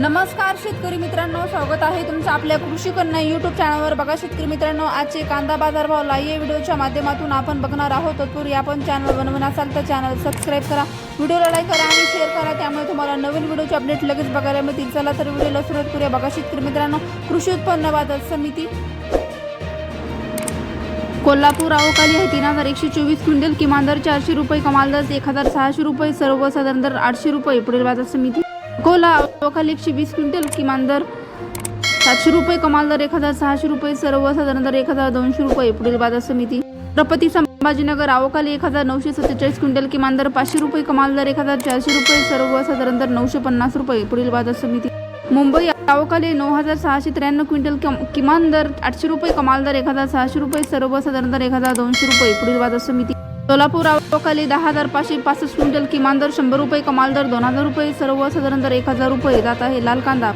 नमस्कार शेतकरी मित्रांनो स्वागत आहे तुमचं आपल्या कृषी कन्या युट्यूब चॅनलवर बघा शेतकरी मित्रांनो आजचे कांदा बाजार भाव लाईव्ह व्हिडिओच्या माध्यमातून आपण बघणार आहोत. तत्पूर्वी आपण चॅनल बनवून असाल तर चॅनल सबस्क्राईब करा. व्हिडिओला लाईक करा आणि शेअर करा. त्यामुळे तुम्हाला नवीन व्हिडिओचे अपडेट लगेच बघायला मिळतील. चला तर व्हिडिओला सुरुवात करूया. बघा शेतकरी मित्रांनो कृषी उत्पन्न बाजार समिती कोल्हापूर अवकाली आहे तीन हजार एकशे चोवीस क्विंटल किमान दर चारशे रुपये कमाल दर एक हजार सहाशे रुपये सर्वसाधारण दर आठशे रुपये. पुढील बाजार समिती कोला अवकाली एकशे वीस क्विंटल किमान दर. सातशे रुपये कमाल दर एक हजार सहाशे रुपये सर्वसाधारण दर एक हजार दोनशे रुपये. पुढील बाजार समिती. छत्रपती संभाजीनगर अवकाली एक हजार नऊशे सत्तेचाळीस क्विंटल किमान दर पाचशे रुपये कमाल दर एक हजार चारशे रुपये सर्वसाधारण दर नऊशे पन्नास रुपये. पुढील बाजार समिती. मुंबई अवकाली नऊ हजार सहाशे त्र्याण्णव क्विंटल किमान दर आठशे रुपये कमाल दर एक हजार सहाशे रुपये सर्वसाधारण दर एक हजार दोनशे रुपये. पुढील बाजार समिती. सोलापूर अवकाली दहा हजार पाचशे पासष्ट क्विंटल किमान दर शंभर रुपये कमाल दर दोन हजार रुपये सर्वसाधारण दर एक हजार रुपये. जात आहे लाल कांदा.